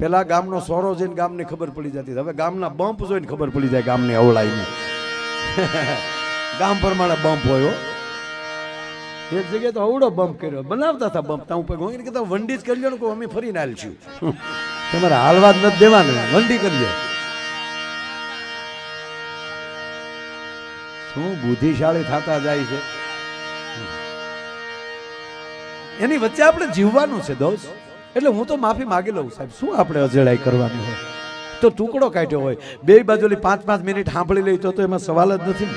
પેલા ગામનો સોરો જઈને ગામને ખબર પડી જતી હવે ગામના બમ્પ જોઈને ખબર પડી જાય ગામની અવળાઈને. ગામ પ્રમાણે બમ્પ હોય એક જગ્યાએ તો અવડો બમ્પ કર્યો. બનાવતા હતા બમ્પ. ત્યાં ઉપર ગોંગી કહેતા વંડી જ કરી લો અમે ફરીને હાલશું તમારે હાલવા જ નથી દેવાને. વંડી કરીએ શું બુદ્ધિશાળી થતા જાય છે? એની વચ્ચે આપણે જીવવાનું છે દોસ્ત. એટલે હું તો માફી માગી લઉં, સાહેબ. શું આપણે અજડાઈ કરવાની હોય? તો ટુકડો કાઢ્યો હોય. બે બાજુની પાંચ પાંચ મિનિટ સાંભળી લઈ તો એમાં સવાલ જ નથી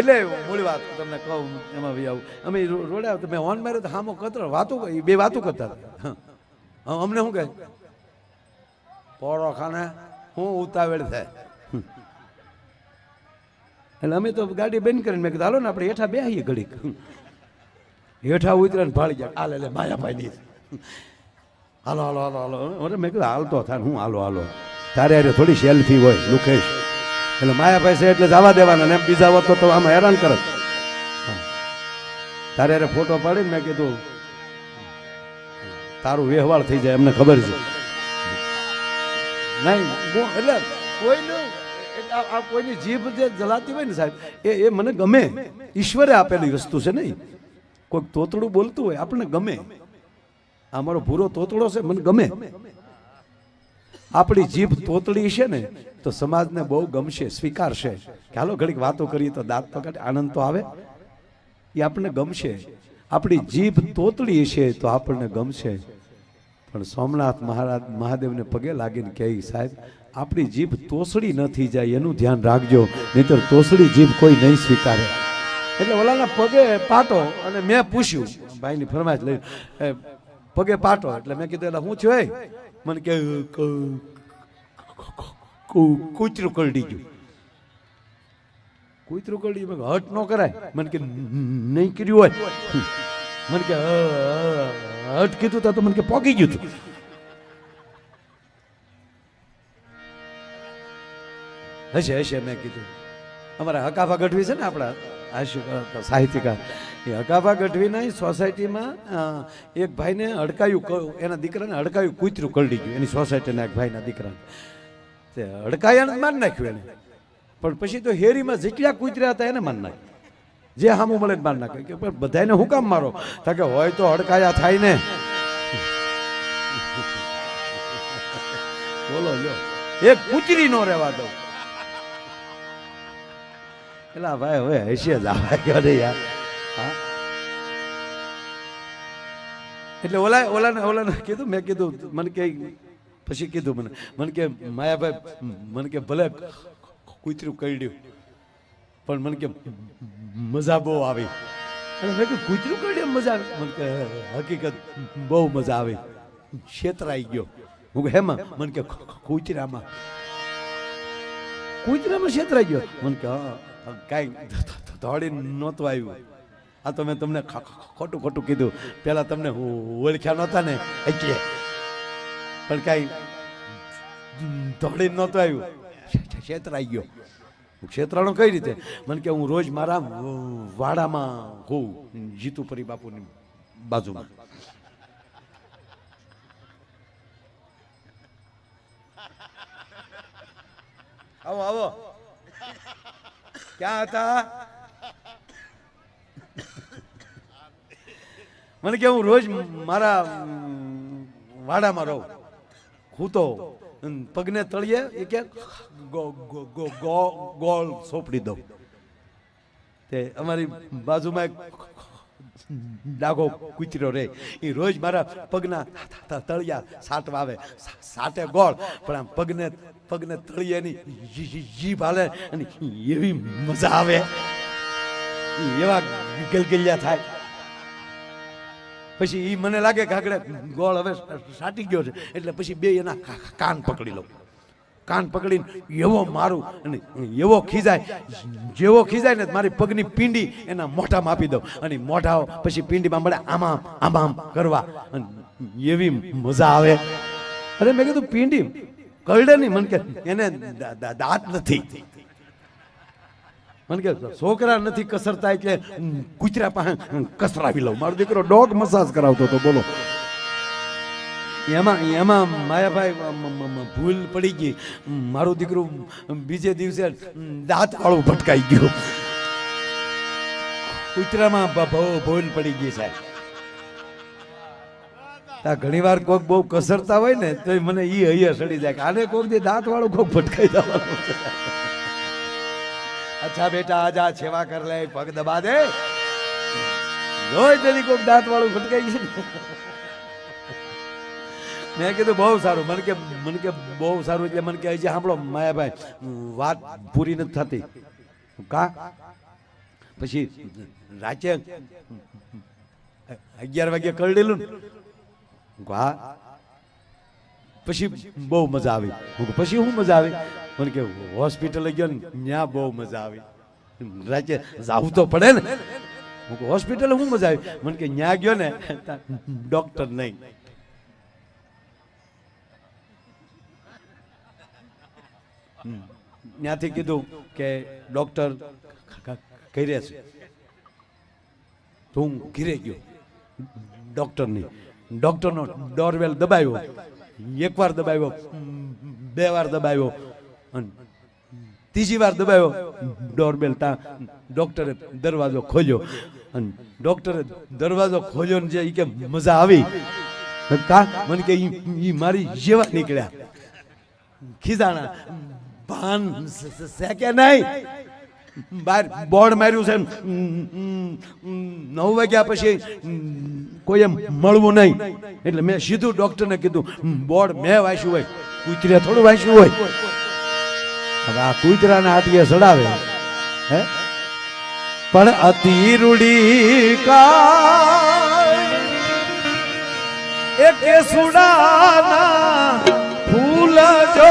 એટલે મૂળ વાત તમને કહું, એમાં ભાઈ આવું. અમે રોડ્યા મેં ઓન માર્યો તો હામો કતરો. વાતો બે વાતો કરતા હતા. અમને શું કહે? પોળો ખાને હું ઉતાવળ થાય. એટલે અમે તો ગાડી બંધ કરીને મેં કીધું, હાલો ને, આપણે હેઠા બેહીએ ઘડીક. હેઠા ઉતરે ને ભાળી જાય. હાલે, લે, માયાભાઈ ની. હાલો હાલો હાલો હાલો. અરે, મેં કીધું, હાલતો થાય હું હાલો હાલો. તારે હારે થોડી સેલ્ફી હોય, લુકેશ. એટલે માયાભાઈ છે એટલે જવા દેવાના ને બીજા હોત તો આમાં હેરાન કરત. તારે હારે ફોટો પાડીને મેં કીધું, તારું વ્યવહાર થઈ જાય, એમને ખબર છે. નહીં એટલે કોઈનું આ કોઈની જીભ જે જલાતી હોય ને સાહેબ, એ એ મને ગમે. ઈશ્વરે આપેલી વસ્તુ છે નહીં કોઈક તોતડું બોલતું હોય, આપણને ગમે. આ મારો ભૂરો તોતડો છે, મને ગમે. આપણી જીભ તોતડી છે ને, તો સમાજને બહુ ગમશે, સ્વીકારશે. કે હાલો, ઘડીક વાતો કરીએ તો દાંત પકડે, આનંદ તો આવે. એ આપણને ગમશે. આપણી જીભ તોતડી છે, તો આપણને ગમશે. પણ સોમનાથ મહારાજ મહાદેવને પગે લાગીને કહે, સાહેબ, આપણી જીભ તોસડી ન થઈ જાય, એનું ધ્યાન રાખજો. નહીતર તોસડી જીભ કોઈ નહીં સ્વીકારે. એટલે ઓલાના પગે પાટો અને મેં પૂછ્યું ભાઈની ફરમાઈશ લઈ પગે પાટો. એટલે મેં કીધું એટલે હું છું મને કે કૂતરું કરડી ગયું. કૂતરું કરડી મેં હટ ન કરાય. મને કે નહીં કર્યું હોય. મને કે "અ, અ, હટ કીધું તા મને કે પોકી ગયું તું. હશે હશે મેં કીધું. અમારા હકાફા ગઢવી છે ને આપણા? આશુ સાહિત્યકાર. એ હકાભા ગઢવીના સોસાયટીમાં એક ભાઈને હડકાયું એના દીકરાને હડકાયું કૂતરું કરડી ગયું. એની સોસાયટીના એક ભાઈના દીકરાને. તે હડકાયાને મારી નાખ્યું એને. પણ પછી તો હેરીમાં જેટલા કૂતર્યા હતા એને મારી નાખ્યું. જે હામું મળે માર મારી નાખે કે પણ બધાને હું કામ મારો? કે હોય તો હડકાયા થાય ને. બોલો, લ્યો. એક કૂતરી નો રહેવા દઉં એલા ભાઈ હવે હશે જ આવા ગયો ને યાર એટલે ઓલા ઓલાને ઓલાને કીધું, મેં કીધું, મને કે, પછી કીધું મને મને કે, માયાભાઈ, મને કે ભલે કૂતરું કરડ્યું, પણ મને કે મજા બહુ આવી. અને મેં કીધું, કૂતરું કરડ્યું મજા આવી? મને કે, હકીકત બહુ મજા આવી. છેતરાઈ ગયો. હું હેમાં? મને કે કૂતરામાં. કૂતરામાં છેતરાઈ ગયો. મને કે કાંઈ દોડીને નહોતું આવ્યું. આ તો મેં તમને ખોટું ખોટું કીધું. પહેલાં તમને ઓળખ્યા નહોતા ને, એટલે. પણ કાંઈ દોડીને નહોતું આવ્યું. છેતરાઈ ગયો. હું કઈ રીતે? મને કે, હું રોજ મારા વાડામાં હોઉં જીતુપરી બાપુની બાજુમાં. આવો આવો. ક્યાં હતા? મને કે હું રોજ મારા વાડામાં રહું. હું તો પગને તળિયે એ કે ગોળ સોંપડી દઉં. તે અમારી બાજુમાં એક ડાઘો કૂતરો રે. એ રોજ મારા પગના તળિયા સાટવા આવે. સાટે ગોળ. પણ આમ પગને પગને તળીએ જી- જીભ અને એવી મજા આવે એવા ગલગલિયા થાય પછી ઈ મને લાગે કે આગળ ગોળ હવે સાટી ગયો છે એટલે પછી બે એના કાન પકડી લઉં કાન પકડીને એવો મારું અને એવો ખીજાય જેવો ખીજાય ને મારી પગની પીંડી એના મોઢામાં આપી દઉં અને મોઢા પછી પીંડીમાં મળે આમાં આમ આમ કરવા અને એવી મજા આવે અરે મેં કીધું પીંડી કરડે નહીં. મને કે, એને દાંત નથી. મને કે, છોકરા નથી કસરતા એટલે કૂતરા પાસે કસરાવી લઉં. મારો દીકરો ડોગ મસાજ કરાવતો હતો, બોલો. એમાં એમાં માયાભાઈ ભૂલ પડી ગઈ. મારું દીકરું બીજે દિવસે દાંત વાળું ભટકાઈ ગયું. કૂતરામાં ભૂલ પડી ગઈ સાહેબ. આ ઘણી વાર કોક બહુ કસરતા હોય ને તો મને ઈ હૈયા સડી જાય આને કોક દે દાંત વાળું કોક ભટકાઈ જવાનું અચ્છા બેટા, આજા સેવા કર લે, પગ દબા દે. જોઈ તેની કોક દાંત વાળું ભટકાઈ ગયું મેં કીધું બહુ સારું, મને કે મને કે બહુ સારું એટલે મને કે હજી સાંભળો, માયાભાઈ, વાત પૂરી નથી થતી. કા? પછી રાચે અગિયાર વાગે કરડેલું ને. હું પછી બહુ મજા આવી. હું પછી શું મજા આવી? મને કે હોસ્પિટલે ગયો ને ત્યાં બહુ મજા આવી. રાજ્ય જાવું તો પડે ને. હું કહું, હોસ્પિટલે મજા આવી? મને કે ત્યાં ગયો ને ડોક્ટર નહીં. ત્યાંથી કીધું કે ડોક્ટર કહી છે. તો ઘીરે ગયો. ડોક્ટરની ડોક્ટરનો ડોરવેલ દબાવ્યો. એકવાર દબાવ્યો, બે વાર દબાવ્યો અને ત્રીજી વાર દબાવ્યો. ડોરબેલ તા ડોક્ટરે દરવાજો ખોલ્યો અને ડોક્ટરે દરવાજો ખોલ્યો ને જે એ કે મજા આવી. કા? મને કે એ મારી જેવા નીકળ્યા. ખીજાણા. ભાન કે નહીં. બાર બોર્ડ માર્યું છે. નવ વાગ્યા પછી કોઈ એમ મળવું નહીં. એટલે મેં સીધું ડોક્ટરને કીધું બોર્ડ મેં વાંચ્યું હોય કૂતરે થોડું વાંચ્યું હોય. હવે આ કૂતરાના હાથીએ ચડાવે હે? પણ અતિ રૂડી કા એક સુડાના ફૂલ જો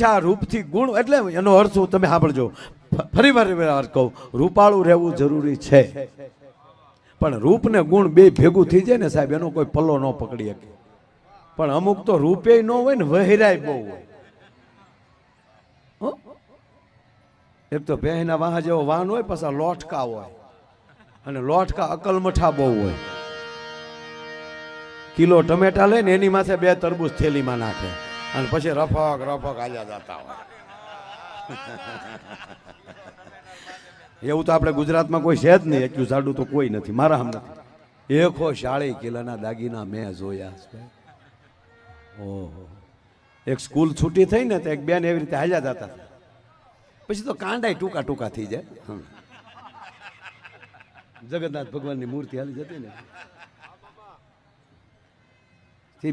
દીઠા રૂપથી ગુણ એટલે એનો અર્થ હું તમે સાંભળજો. ફરી વાર કહું. રૂપાળું રહેવું જરૂરી છે. પણ રૂપ ને ગુણ બે ભેગું થઈ જાય ને સાહેબ, એનો કોઈ પલ્લો ન પકડી શકે. પણ અમુક તો રૂપે ન હોય ને વહેરાય બહુ હોય? એક તો ભેંના વાહ જેવો વાહન હોય, પાછા લોટકા હોય. અને લોટકા અકલમઠા બહુ હોય. કિલો ટમેટા લઈને એની માથે બે તરબૂચ થેલીમાં નાખે. અને પછી રફક રફક હાલ્યા જતા હોય. એવું તો આપણે ગુજરાતમાં કોઈ છે જ નહીં. એટલું જાડું તો કોઈ નથી. મારા હમ નથી. એકો શાળી કિલ્લાના દાગીના મેં જોયા ઓહો. એક સ્કૂલ છૂટી થઈ ને તો એક બેન એવી રીતે હાલ્યા જતા પછી તો કાંડાય ટૂંકા ટૂંકા થઈ જાય. જગન્નાથ ભગવાનની મૂર્તિ હાલી જતી ને.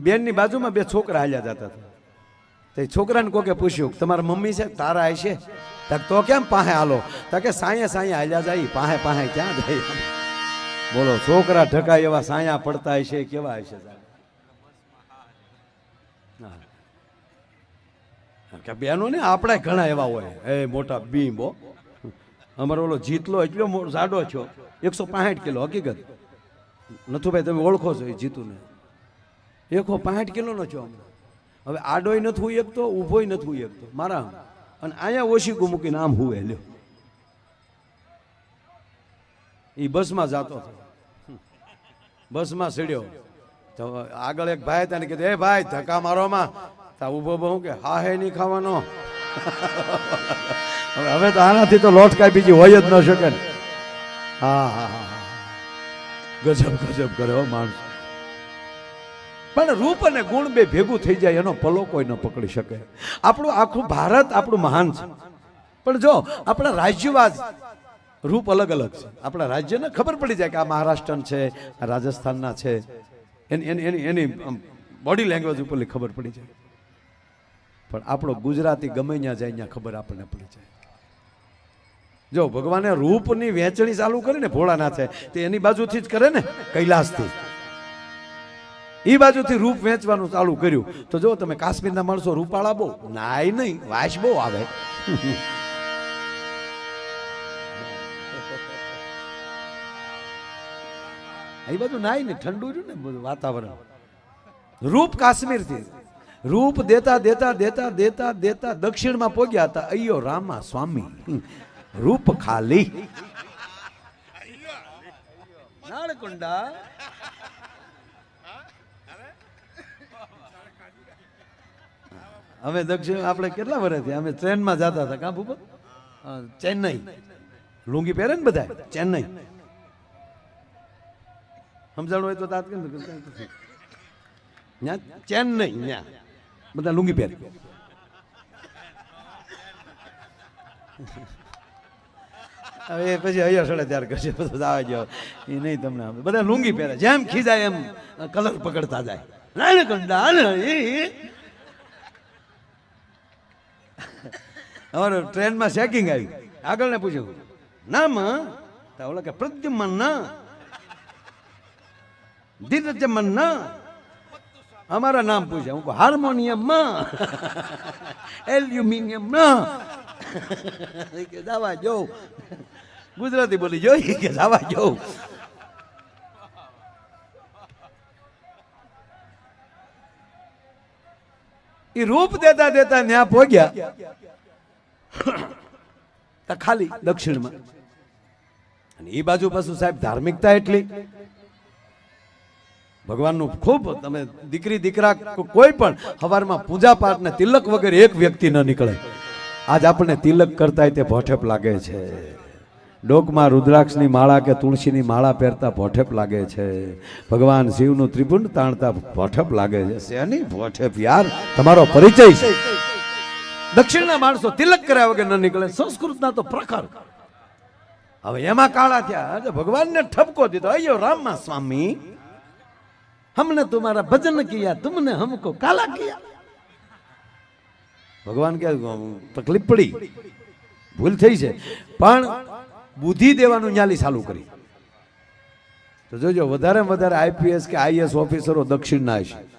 બેનની બાજુમાં બે છોકરા હાલ્યા જતા હતા. તે છોકરાને કોકે પૂછ્યું, તમારા મમ્મી છે? તારા હશે તો કેમ પાહે હાલો? તો કે સાંયે સાંયે હાલ્યા જાય પાહે પાહે ક્યાં જાય? બોલો, છોકરા ઢકાય એવા સાયા પડતા હશે, કેવા હશે. કે બેનો ને આપણે ઘણા એવા હોય. એ મોટા બીંબો અમારો ઓલો જીતલો એટલો જાડો છો. એકસો પાંસઠ કિલો, હકીકત. નથુભાઈ, તમે ઓળખો છો એ જીતુને. એકસો પાંસઠ કિલોનો છો હમણાં હવે આડોય નથી એક તો ઊભોય નથી એક તો મારા અને અહીંયા ઓશીકું મૂકીને આમ હું લ્યો. એ બસમાં જતો હતો. બસમાં સીડ્યો. તો આગળ એક ભાઈ તને કીધું, એ ભાઈ, ધક્કા મારોમાં. તા ઊભો બહુ કે, હા, હે, નહીં ખાવાનો. હવે તો આનાથી તો લોટ કાંઈ બીજી હોય જ ન શકે હા હા હા. ગજબ ગજબ કરે હો માણસ. પણ રૂપ અને ગુણ બે ભેગું થઈ જાય, એનો પલો કોઈ ન પકડી શકે. આપણું આખું ભારત આપણું મહાન છે. પણ જો, આપણા રાજ્યવાદ રૂપ અલગ અલગ છે. આપણા રાજ્યને ખબર પડી જાય કે આ મહારાષ્ટ્રન છે, આ રાજસ્થાનના છે. એની એની એની એની બોડી લેંગ્વેજ ઉપરથી ખબર પડી જાય. પણ આપણો ગુજરાતી ગમે ત્યાં જાય, ત્યાં ખબર આપણને પડી જાય. જો, ભગવાને રૂપની વેચણી ચાલુ કરી ને ભોળાનાથે તે એની બાજુથી જ કરે ને, કૈલાસથી. એ બાજુથી રૂપ વેચવાનું ચાલુ કર્યું. તો જો તમે કાશ્મીરના માણસો રૂપાળા બહુ. નાય નહીં, વાસ બહુ આવે. એ બધું નાય ને ઠંડુ રહ્યું ને બધું વાતાવરણ. રૂપ કાશ્મીરથી. રૂપ દેતા દેતા દેતા દેતા દેતા દક્ષિણમાં પહોંચ્યા હતા. અયો રામા સ્વામી. રૂપ ખાલી. નાળકુંડા. અમે દક્ષિણ આપણે કેટલા વર્ષથી અમે ટ્રેનમાં જતા હતા કાં ભૂપત? ચેન્નઈ. લુંગી પહેરે ને બધા ચેન્નઈ. સમજાણું હોય તો તાત કેમ ચેન્નઈ ત્યાં. બધા લુંગી પહેરે. હવે પછી અહીંયા સડે ત્યાર કરશે બધું આવે જાવ. એ નહીં તમને બધા લુંગી પહેરે. જેમ ખીજાય એમ કલર પકડતા જાય. નાનકંડા, કંડા એ, અમારે ટ્રેનમાં ચેકિંગ આવી આગળ ને પૂછ્યું નામ તો ઓલા કે પ્રદ્યુમન ના ધીરજમન ના અમારા નામ પૂછ્યા હું કહું હાર્મોનિયમમાં એલ્યુમિનિયમ ના કે દાવા જો ગુજરાતી બોલી જોઈ કે દાવા જો એ રૂપ દેતા દેતા ત્યાં પહોંચ્યા તો ખાલી દક્ષિણમાં. અને એ બાજુ પાછું સાહેબ ધાર્મિકતા એટલી. ભગવાનનું ખૂબ તમે દીકરી, દીકરા કોઈ પણ સવારમાં પૂજા પાઠ ને તિલક વગર એક વ્યક્તિ ન નીકળે. આજ આપણને તિલક કરતા તે ભોઠેપ લાગે છે. ડોકમાં રુદ્રાક્ષની માળા કે તુલસીની માળા પહેરતા ભોઠેપ લાગે છે. ભગવાન શિવનું ત્રિપુંડ તાણતા ભોઠેપ લાગે છે. શેની ભોઠેપ યાર? તમારો પરિચય છે. દક્ષિણના માણસો તિલક કર્યા વગર ન નીકળે. સંસ્કૃતના તો પ્રખર હવે એમાં કાળા થયા. ભગવાનને ઠપકો દીધો. અયો રામા સ્વામી. હમને તમારા ભજન કિયા, તમને હમકો કાલા કિયા. ભગવાન કે તકલીફ પડી. ભૂલ થઈ છે. પણ બુદ્ધિ દેવાનું ન્યાલી ચાલુ કરી. તો જોજો વધારે વધારે આઈપીએસ કે આઈએસ ઓફિસરો દક્ષિણના છે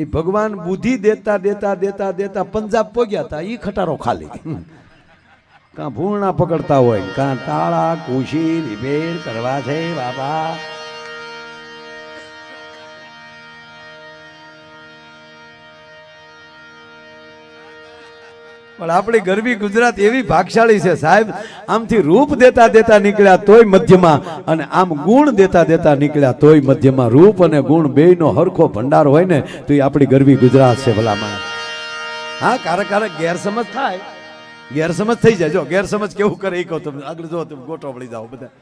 એ ભગવાન બુદ્ધિ દેતા દેતા દેતા દેતા પંજાબ પોગ્યા હતા એ ખટારો ખાલી. કાં ભૂણા પકડતા હોય, કાં તાળા કુશી રિપેર કરવા છે બાબા પણ આપણી ગરબી ગુજરાત એવી ભાગશાળી છે સાહેબ, આમથી રૂપ દેતા દેતા નીકળ્યા તોય મધ્યમાં અને આમ ગુણ દેતા દેતા નીકળ્યા તોય મધ્યમાં. રૂપ અને ગુણ બેયનો હરખો ભંડાર હોય ને તો એ આપણી ગરબી ગુજરાત છે ભલામાં હા, કારક ક્યારેક ગેરસમજ થાય. ગેરસમજ થઈ જાય. જો, ગેરસમજ કેવું કરે એ કહો તમે આગળ જો, તમે ગોટો વળી જાઓ બધા.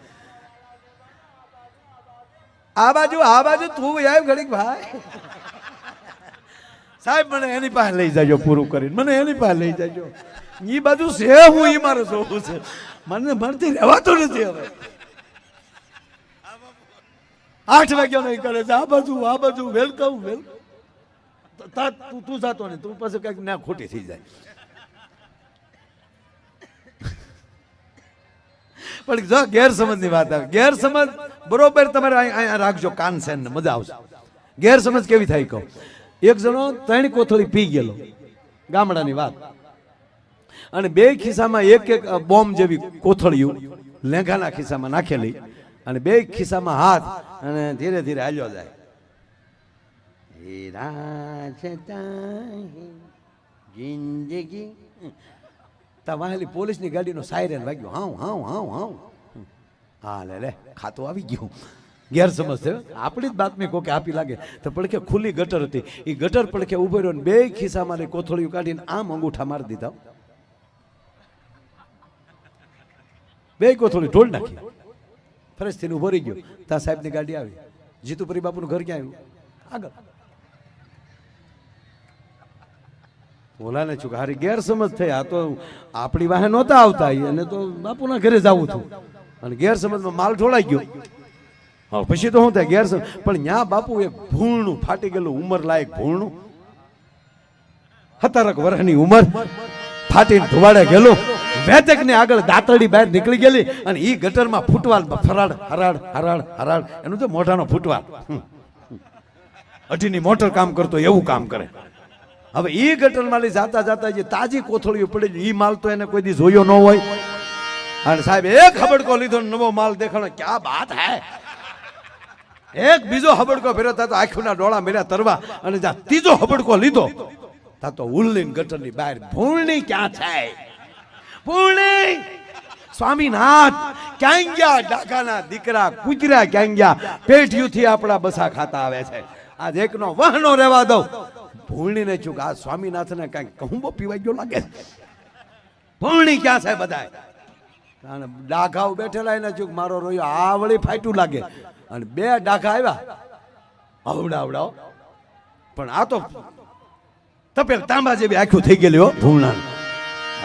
આ બાજુ આ બાજુ તું આવ્યું ઘડીક ભાઈ. સાહેબ, મને એની પાસે લઈ જાજો, પૂરું કરીને. મને એની પાસે લઈ જાજો. એ બાજુ છે હું એ મારે જોવું છે. મને મળતી રહેવાતું નથી હવે. આઠ વાગ્યા નહીં કરે છે. આ બાજુ આ બાજુ વેલકમ વેલકમ તું તું જાતો નહીં તું પછી કંઈક ના ખોટી થઈ જાય. પણ જો, ગેરસમજની વાત આવે. ગેરસમજ, બરોબર, તમારે અહીં- અહીંયા રાખજો. કાન સેન મજા આવશે. ગેરસમજ કેવી થાય કહો? એક જણો ત્રણ કોથળી પી ગયેલો. ગામડાની વાત. અને બે ખિસ્સામાં એક એક બોમ્બ જેવી કોથળીઓ લેંઘાના ખિસ્સામાં નાખેલી અને બે ખિસ્સામાં હાથ અને ધીરે ધીરે હાલ્યો જાય. હે જિંદગી. તમારી પોલીસની ગાડીનો સાયરન વાગ્યો. હાઉ હાઉ હાઉ હાઉ. હા, લે લે, ખાતું આવી ગયું. ગેરસમજ છે. આપણી જ બાતમી કોકે આપી લાગે. તો પડખે ખુલ્લી ગટર હતી. એ ગટર પડખે ઊભો રહ્યો બે ખિસ્સામાં કોથળીઓ કાઢીને આમ અંગૂઠા મારી દીધા. બે કોથળી ઢોળ નાખી. ફરજથી ઊભો રહી ગયો. ત્યાં સાહેબની ગાડી આવી. જીતુપરી બાપુનું ઘર ક્યાં આવ્યું? આગળ. ઓલાને ચૂક હારી ગેરસમજ થઈ. આ તો આપણી વાહે નહોતા આવતા. એને તો બાપુના ઘરે જવું હતું અને ગેરસમજમાં માલ ઢોળાઈ ગયો. પછી તો શું થાય ગેરસમજ પણ ન્યા બાપુ એક ભૂણનું ફાટી ગયેલું, ઉંમર લાયક ભૂણનું હતારક વર્ષની ઉંમર ફાટીને ધુવાડે ગયેલું. વેતક ને આગળ દાતરડી બહાર નીકળી ગયેલી અને એ ગટરમાં ફૂટવાલ ફરાડ હરાડ હરાડ હરાડ એનું તો મોઢાનો ફૂટવાલ. અઢીની મોટર કામ કરતો એવું કામ કરે. હવે એ ગટરમાં લઈ જાતા જાતા જે તાજી કોથળીઓ પડી એ માલ તો એને કોઈ દી જોયો ન હોય. અને સાહેબ, એક ખબડકો લીધો નવો માલ દેખાણો. ક્યાં બાત હે? એક બીજો હબડકો ફેરો તા તો આંખના ડોળા મેળ્યા તરવા અને જ્યાં ત્રીજો હબડકો લીધો. ત્યાં તો ઉલ્લીન ગટરની બહાર ભૂલની ક્યાં થાય? ભૂલની સ્વામીનાથ, ક્યાં ગયા? ડાકાના દીકરા, કુતરા ક્યાં ગયા? પેઢીઓથી આપણા બસા ખાતા આવે છે. આજ એકનો વહનો રહેવા દઉં. ભૂલણીને ચૂક આ સ્વામીનાથને કાંઈક કહુંબો પીવાઈ ગયો લાગે. ભૂલણી ક્યાં છે અને ડાઘાઓ બેઠેલા એને ચૂક મારો રોયો, આ વળી ફાટ્યું લાગે. અને બે ડાઘા આવ્યા. અવડાવડાવ પણ આ તો તપેલ તાંબા જેવી આખું થઈ ગયેલી હો ભૂલણા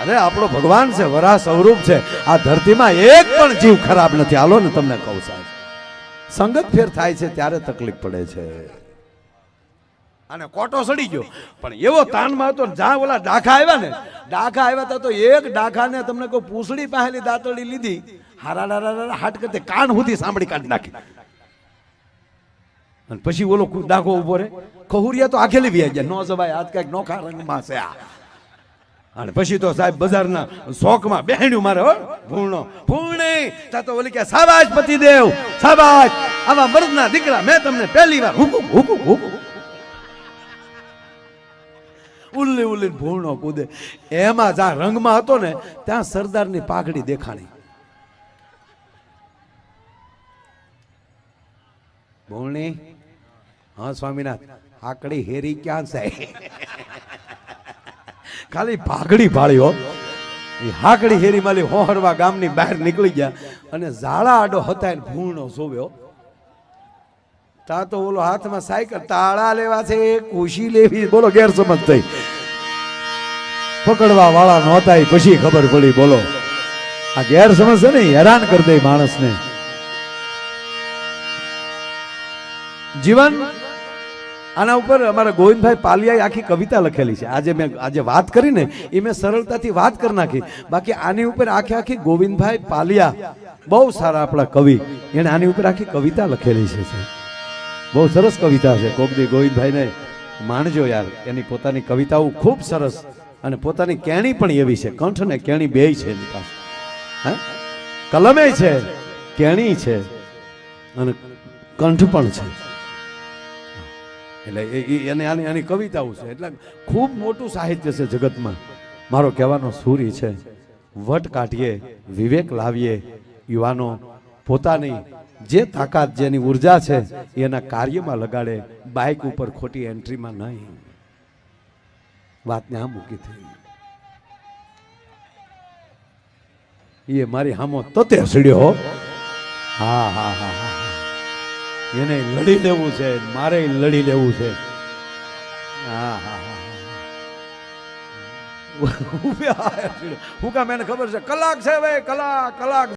અરે, આપણો ભગવાન છે વરા સ્વરૂપ છે. આ ધરતીમાં એક પણ જીવ ખરાબ નથી. હાલો ને તમને કહું સાહેબ. સંગત ફેર થાય છે, ત્યારે તકલીફ પડે છે. અને કોટો સડી ગયો. પણ એવો તાનમાં હતો, જ્યાં ઓલા ડાખા આવ્યા ને ડાખા આવ્યા તા તો એક ડાખાને તમને કોઈ પૂંસડી પાહેલી દાંતળી લીધી. હારા હાટ કરતે કાન સુધી સાંભળી કાઢી નાખી. અને પછી ઓલો ડાઘો ઊભો રે ખહુરિયા તો આખેલી વ્યાઈ જાય નો જવાય, આજ કંઈક નોખા રંગમાં છે આ. અને પછી તો સાહેબ બજારના શોખમાં બેહણ્યું મારે, હો. ભૂણો. ભૂણી. તા તો ઓલી કે સાબાજ પતિદેવ સાબાજ આવા મર્દના દીકરા મેં તમને પહેલી વાર હુકુમ હુકુમ હુકુમ ઉલ્લી ઉલ્લી ભૂણો કૂદે. એમાં જ્યાં રંગમાં હતો ને, ત્યાં સરદારની પાઘડી દેખાણી. ભૂણી. હા, સ્વામિનાથ, આકડી હેરી ક્યાં છે? ખાલી ભાગડી ભાળી હો. એ હાકડી હેરી માલી હોહરવા ગામની બહાર નીકળી ગયા અને ઝાડા આડો હતા એને ભૂણો જોવ્યો. તા તો ઓલો હાથમાં સાયકલ તાળા લેવા છે, કુશી લેવી, બોલો, ગેરસમજ થઈ. પકડવા વાળા નહોતા પછી ખબર પડી, બોલો. આ ગેરસમજ છે ને હેરાન કરી દે માણસને. જીવન આના ઉપર અમારા ગોવિંદભાઈ પાલિયાએ આખી કવિતા લખેલી છે. આજે મેં આજે વાત કરી ને એ મેં સરળતાથી વાત કરી નાખી. બાકી આની ઉપર આખી આખી ગોવિંદભાઈ પાલિયા બહુ સારા આપણા કવિ. એણે આની ઉપર આખી કવિતા લખેલી છે બહુ સરસ કવિતા છે. કોકદી ગોવિંદભાઈને માણજો યાર. એની પોતાની કવિતાઓ ખૂબ સરસ અને પોતાની કેણી પણ એવી છે. કંઠ ને કેણી બેય છે એની પાસે. હે? કલમે છે, કેણી છે અને કંઠ પણ છે. એટલે એ- એને આની આની કવિતાઓ છે. એટલે ખૂબ મોટું સાહિત્ય છે જગતમાં. મારો કહેવાનો સૂરી છે, વટ કાઢીએ, વિવેક લાવીએ, યુવાનો પોતાની જે તાકાત, જેની ઊર્જા છે, એના કાર્યમાં લગાડે, બાઇક ઉપર ખોટી એન્ટ્રીમાં નહીં. વાતને આ મૂકી થઈ. એ મારી હામો તતે સડ્યો હા હા હા હા. એને લડી લેવું છે મારે લડી લેવું છે હા હા હા હા. કામ એને ખબર છે કલાક છે ભાઈ કલાક કલાક